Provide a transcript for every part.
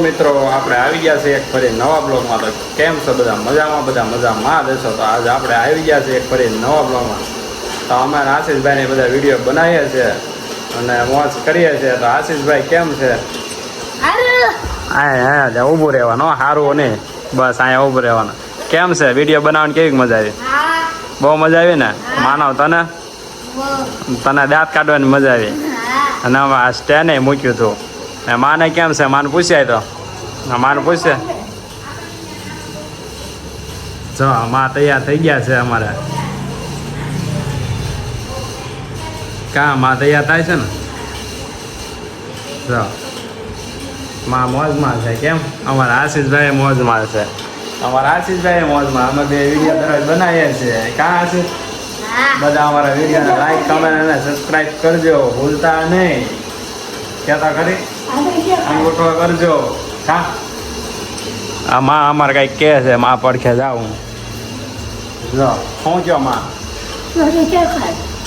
મિત્રો આપણે આવી ગયા છે એક ફરી નવા બ્લોગમાં. તો કેમ છો બધા? મજામાં? બધા મજામાં? દેશો તો આજે આપણે આવી ગયા છે એક ફરી નવા બ્લોગમાં. તો અમે આશીષભાઈને બધા વીડિયો બનાવીએ છીએ અને મોજ કરીએ છીએ. તો આશીષભાઈ કેમ છે? હા હા ઊભું રહેવાનો સારું નહીં. બસ અહીંયા ઊભું રહેવાનું. કેમ છે? વીડિયો બનાવવાની કેવી મજા આવી? બહુ મજા આવી ને? માનવ તને? તને દાંત કાઢવાની મજા આવી? અને આ સ્ટેને મૂક્યું હતું. ને માને કેમ છે? માને પૂછ્યા તો. માને પૂછે. જો માં તૈયાર થઈ ગયા છે અમારે. કા માં તૈયાર થાય છે ને? જો. માં મોજમાં છે કેમ? અમારા આશીષભાઈ મોજમાં છે. અમારા આશીષભાઈ મોજમાં. અમે બે વીડિયો દરરોજ બનાવીએ છીએ. કા આશીષ? બધા અમારા વિડીયોને લાઈક કમેન્ટ અને સબસ્ક્રાઇબ કરજો. ભૂલતા નહીં. કહેતા ખરી? અંગૂઠો કરજો. હા? આ માં અમારે કંઈક કે છે માં પડખે જાઉં. જો શું કયો માં?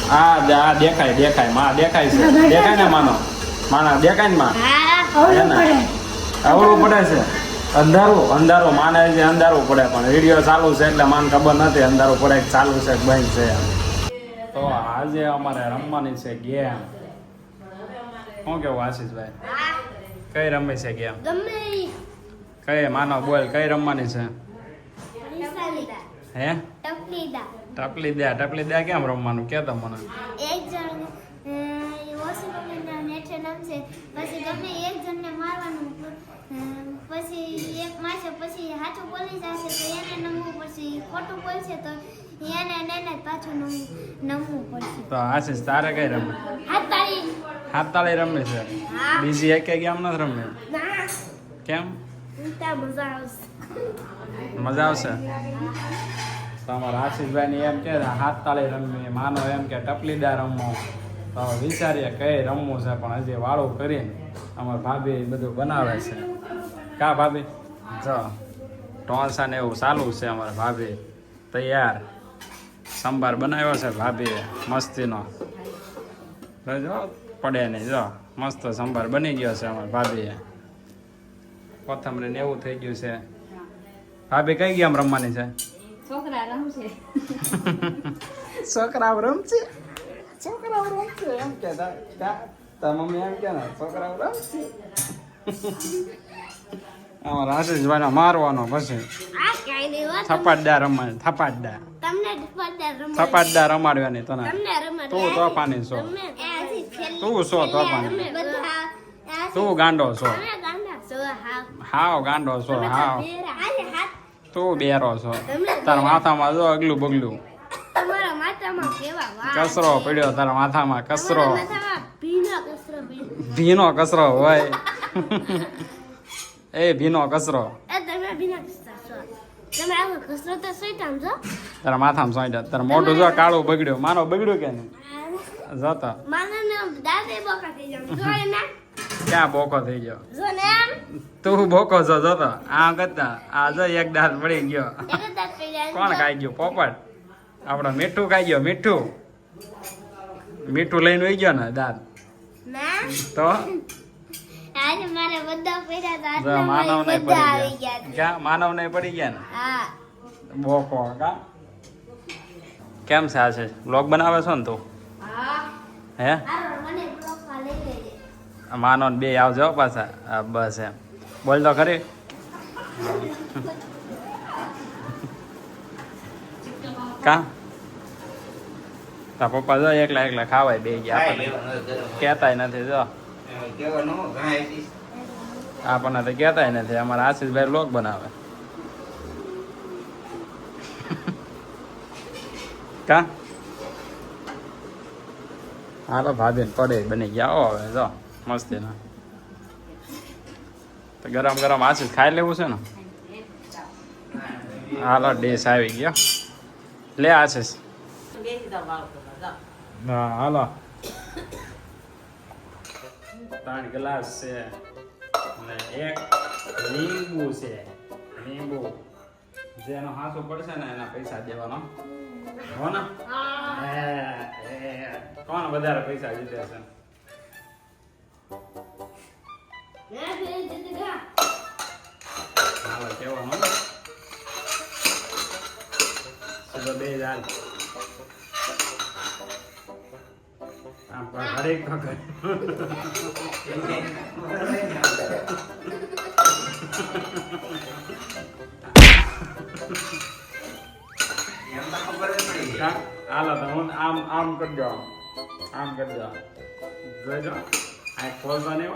હા આ દેખાય દેખાય. માં દેખાય છે. દેખાય ને માનો? માના દેખાય ને માં? અવળું પડે. છે. અંધારું અંધારું. માને છે અંધારું પડે પણ વીડિયો ચાલુ છે એટલે માન ખબર નથી અંધારું પડે ચાલુ છે બંધ છે તો આજે અમારે રમવાની છે ગેમ. શું કેવું આશીષભાઈ? કઈ રમે છે ગેમ કઈ માનો બોલ કઈ રમવાની છે? હે? ટપલી દા ટપલી દા કેમ રમવાનું? કે તો મને. એક જણ નેચે નમશે પછી ગમે એક જણને મારવાનું પછી એક મારશે પછી સાચું બોલી જશે તો એને નમવું પડશે. ખોટું બોલશે તો એને એને પાછું નમવું પડશે. તો આશીષ તારે કઈ રમે હાથ તાળી. હાથ તાળી રમે છે? બીજી એક ગેમ નથી રમે કેમ? મજા આવશે. તમારા આશીષભાઈ ની એમ કે હાથ તાળી રમવી માનો એમ કે ટપલીદાર રમવો તો વિચારીએ કઈ રમવું છે પણ હજી વાળું કરીને અમારા ભાભી બધું બનાવે છે. કા ભાભી? જો ઢોસા ને એવું ચાલુ છે અમારા ભાભી. તૈયાર. સંભાર બનાવ્યો છે ભાભીએ મસ્તીનો. જો પડે નહીં જો મસ્ત સંભાર બની ગયો છે અમારા ભાભીએ. કોથમરી ને એવું થઈ ગયું છે. ભાભી કઈ ગેમ રમવાની છે? છોકરા રમશે. છોકરા રમશે? એમ કે મમ્મી એમ કે ને છોકરાઓ રમશે. અમારા આશીષભાઈને મારવાનો પછી. થપાટદા રમવાની થપાટદાર તમને રમવા રમાડવાની. તને. તું તો તું તોફાની છો. તું છો તો આ તું ગાંડો છો? હાવ. ગાંડો છો હાવ. તું બેરો છો? તારા માથામાં જો અગલું બગલું. કચરો પડ્યો તારા માથામાં કચરો ભીનો કચરો હોય. એ ભીનો છો. તારા માથામાં સોંટ્યા તારા મોઢું જો કાળું બગડ્યું. માનો બગડ્યું કે નહીં? જોતો. ક્યાં બોકો થઈ ગયો? ને તું બોકો છો જોતો. આ કરતા. આ જો એક દાંત પડી ગયો. કોણ ખાઈ ગયો? પોપટ. આપણો મીઠું ખાઈ ગયો મીઠું. મીઠું લઈને વહી ગયો ને દાંત. તો? માનવ નહીં પડી ગયા. માનવ નહીં પડી ગયા ને? હા. બોકો કા? કેમ છે આ છે બ્લોગ બનાવે છો ને તું? હે? મને બે આવજો પાછા. બસ એમ. બોલ તો ખરી. કા? તા પપ્પા જો એકલા એકલા ખાવાય બે ગયા. કહેતાય નથી જો. આપણને તો કહેતાય નથી અમારા આશીષભાઈ લોક બનાવે. કા? હાલો, ભાભી ને પડે, બની ગયા હવે, જો, મસ્તી ના. તો ગરમ ગરમ આશીષ ખાઈ લેવું છે ને? હાલો ડેસ આવી ગયો. લે આછીસ હા, હાલો. ત્રણ ગ્લાસ છે અને એક લીંબુ છે. લીંબુ. જે એનો હાસો પડશે ને એના પૈસા દેવાનો. હો ને? કોણ વધારે પૈસા જીતે છે? કેવાનું બે હજાર વખત. કા? હાલો તમે આમ આમ કરજો આમ આમ કરજો જોઈજો આ ખોલતો નહીં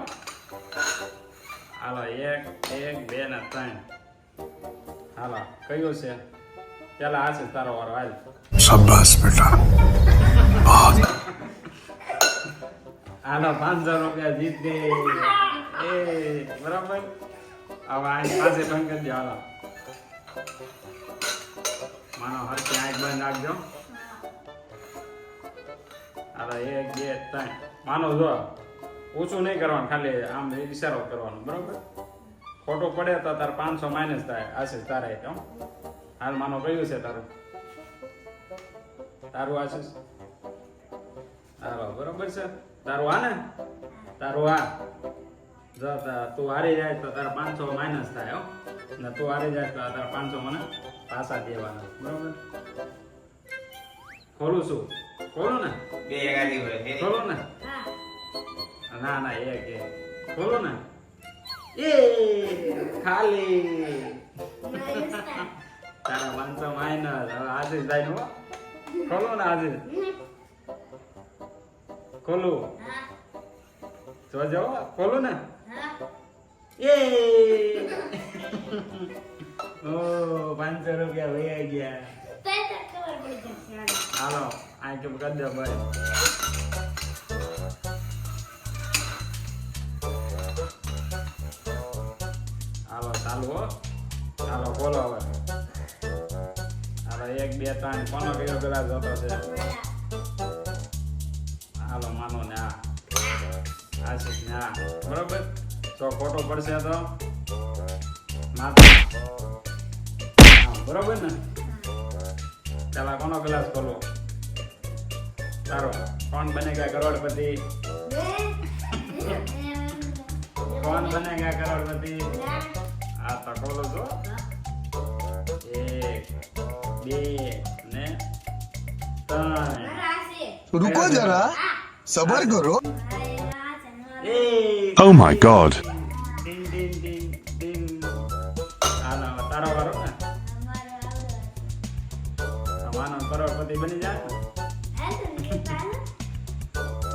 હાલો એક એક બે ને ત્રણ. હાલો કયો છે? ચાલો આ છે તારો વારો. હાલ. શાબાશ બેટા. હાલો પાંચસો રૂપિયા જીત દે. એ બરાબર? હવે આ પાસે બંધ કરી દો હાલો. માનો હર ત્યાં બંધ નાખજો હાલો એક બે ત્રણ માનો જો, ઓછું નહીં કરવાનું, ખાલી આમ ઈશારો કરવાનો, બરાબર? ફોટો પડે તો તાર પાંચસો માઇનસ થાય આશીષ તારે કેમ હાલ માનો કયું છે તારું? તારું આશીષ તારો બરોબર છે? તારું આ ને? તારું આ. જો, તા- હારી જાય તો તારા પાંચસો માઇનસ થાય, હો. ને તું હારી જાય તો તારા પાંચસો મને પાછા દેવાના, બરોબર? ખોલું છું. ખોલું ને બે એકાદી હોય ખોલો ને હા ના ના એ કે ખોલો ને એ ખાલી. તારા પાંચસો માઇનસ હવે આશીષ ભાઈ નું ખોલો ને આશીષ ખોલો હા જોજો ખોલો ને હા એ ઓ પાંચસો રૂપિયા વહી ગયા હાલો. હાલો un દો ભાઈ હાલો ચાલુ હો હાલો બોલો હવે હાલો એક બે ત્રણ કોનો કયો પેલા હતો છે હાલો માનો ને આ આશીષ ને આ બરોબર તો ખોટો પડશે તો હા બરોબર ને પેલા કોનો ગ્લાસ ખોલો સારો કોણ બનેગા કરોડપતિ. કોણ બનેગા કરોડપતિ. આ તકોલો જો. એક બે ને ત્રણ. રૂકો જરા. સબર કરો. Oh my god.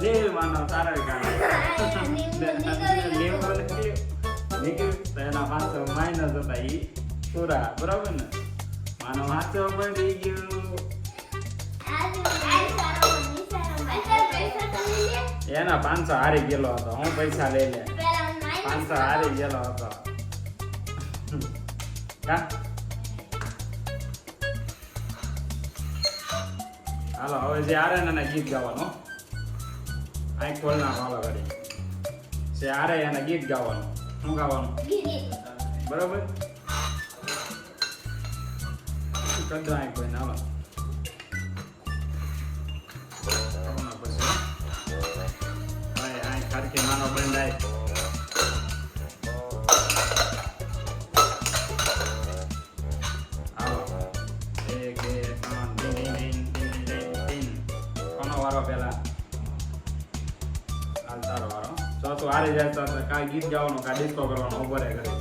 તારો. નીકળ્યું તો એના પાંચસો માઇનસ હતા એ પૂરા બરાબર ને? માનો વાંચો પડી ગયું. એના પાંચસો હારી ગયેલો હતો. હું પૈસા લઈ લે. પાંચસો હારી ગયેલો હતો. કા? હાલો હવે જે આરે ને ગીત ગાવાનું આઈ ખોલ ના હાલો ઘડી જે આરે એને ગીત ગાવાનું. શું ગાવાનું? બરાબર? બરોબર કદો કોઈ ના જો જતા હતા કાંઈ ગીત ગાવાનું કાંઈ ડિસ્કો કરવાનો ઊભો રહે કરી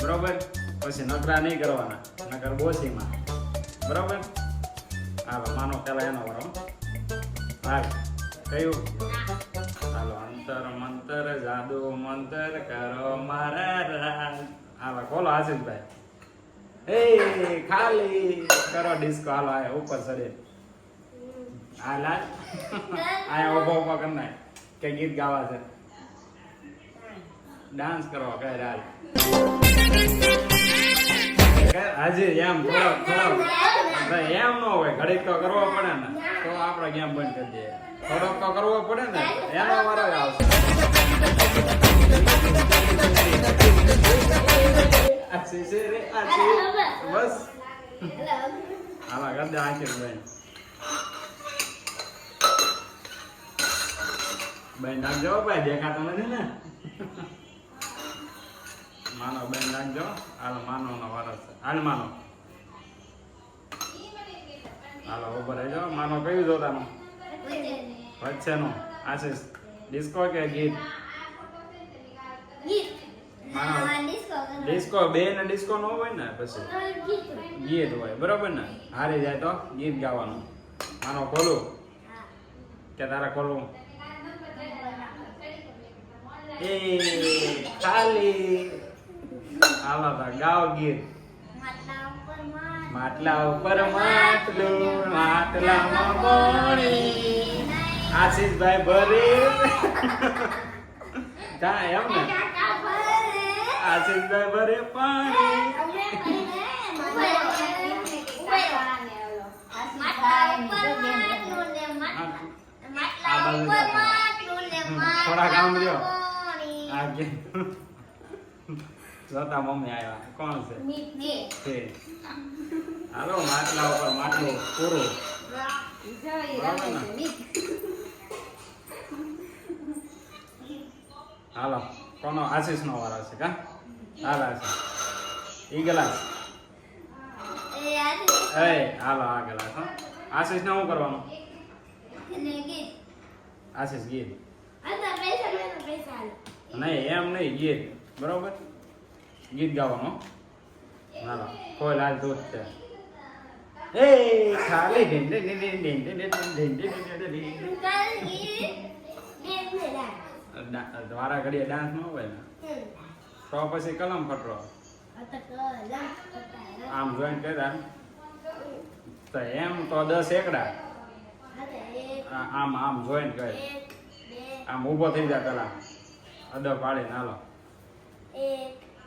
બરોબર? પછી નકરા નહીં કરવાના નકર બોસીમાં. બરોબર? હાલો માનો પેલા એનો વરો હાલ કયું? હાલો અંતર મંતર જાદુ મંતર કરો મારા રાજ. હાલો ખોલો આશીષભાઈ એ ખાલી કરો ડિસ્કો હાલો આ ઉપર ચડે હાલ. આયા ઊભો ઊભો કરી નાખ કે ગીત ગાવા છે. ડાન્સ કરવા કઈ હાલ હાજી એમ કરો થોડો એમ ન હોય, ઘડીક તો કરવો પડે ને. તો આપણે ગેમ બંધ કરી દઈએ. થોડોક તો કરવો પડે ને, એનો વારો આવશે. બસ. હાલા, કર દે આંખે બેન. બેન, નાખજો ભાઈ, દેખાતો નથી ને. માનો બેન રાખજો હાલ માનો નો વારો છે હાલ માનો હાલો ઊભો રહેજો માનો કયું જોતાનું વચ્ચેનું આશીષ ડિસ્કો કે ગીત. ડિસ્કો બે ને ડિસ્કો નો હોય ને પછી ગીત. હોય બરોબર ને હારી જાય તો ગીત ગાવાનું માનો ખોલું કે તારે ખોલવું એ ખાલી આવા ગાવ ગીત માટલા ઉપર માટલું માટલામાં પાણી. આશીષભાઈ ભરે. જા એમ ને? આશીષભાઈ ભરે પાણી. થોડા કામ રહ્યો. આગે જોતા મમ્મી આવ્યા કોણ છે? છે. હાલો માટલા ઉપર માટલું પૂરું. હાલો કોનો આશીષ નો વારો છે કા? હાલ આશીષ. ઈ ગ્લાસ. એ હાલો આ ગ્લાસ હો. આશીષ ને શું કરવાનું? આશીષ ગીત. નહીં એમ નહીં ગીત. બરોબર? ગીત ગાવાનો હાલો કોઈ લાલ દોસ્ત છે એ ખાલી ઢીંડે ઢીંડે ઢીંડે ઢીંડે ઢીંડે ઢીંડે દ્વારા ઘડીએ ડાન્સ ન હોય ને તો પછી કલમ કટરો આમ જોઈન કર્યા તો એમ તો દસ એકડા આમ આમ જોઈન કરે આમ ઊભો થઈ જાય પેલા અડો પાડીને હાલો એક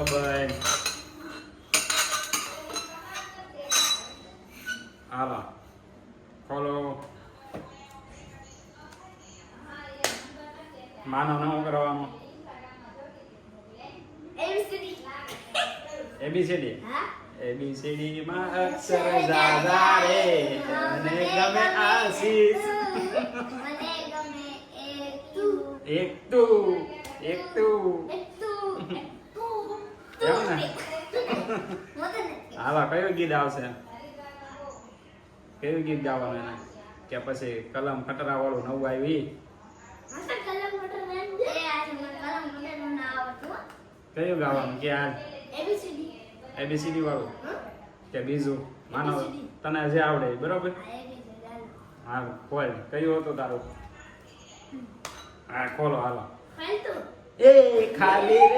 બરોબર હાલો ખોલો માનો ને શું કરવાનું એબીસીડી એબીસીડી માં અક્ષર ઝાઝા રે. તને ગમે આશીષ. મને ગમે એક તું. એક તું. એક તું. એમ ને? હાલો કયું ગીત આવશે? કયું ગીત ગાવાનું એને? કે પછી કલમ ખતરા વાળું નવું આવી? કયું ગાવાનું? કે આ? એબીસીડી વાળું? કે બીજું? માનો તને જે આવડે બરોબર? હા ખોલ. કયું હતું તારું? હા ખોલો હાલો. એ ખાલી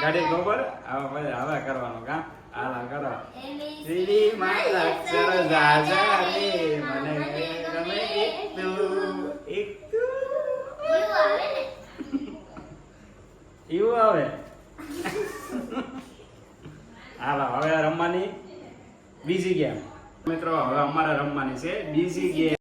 ગાડી ગોબર હવે હવે કરવાનું કામ હાલા કરો મને ગમે એક એવું આવે હાલો હવે રમવાની બીજી ગેમ મિત્રો હવે અમારે રમવાની છે બીજી ગેમ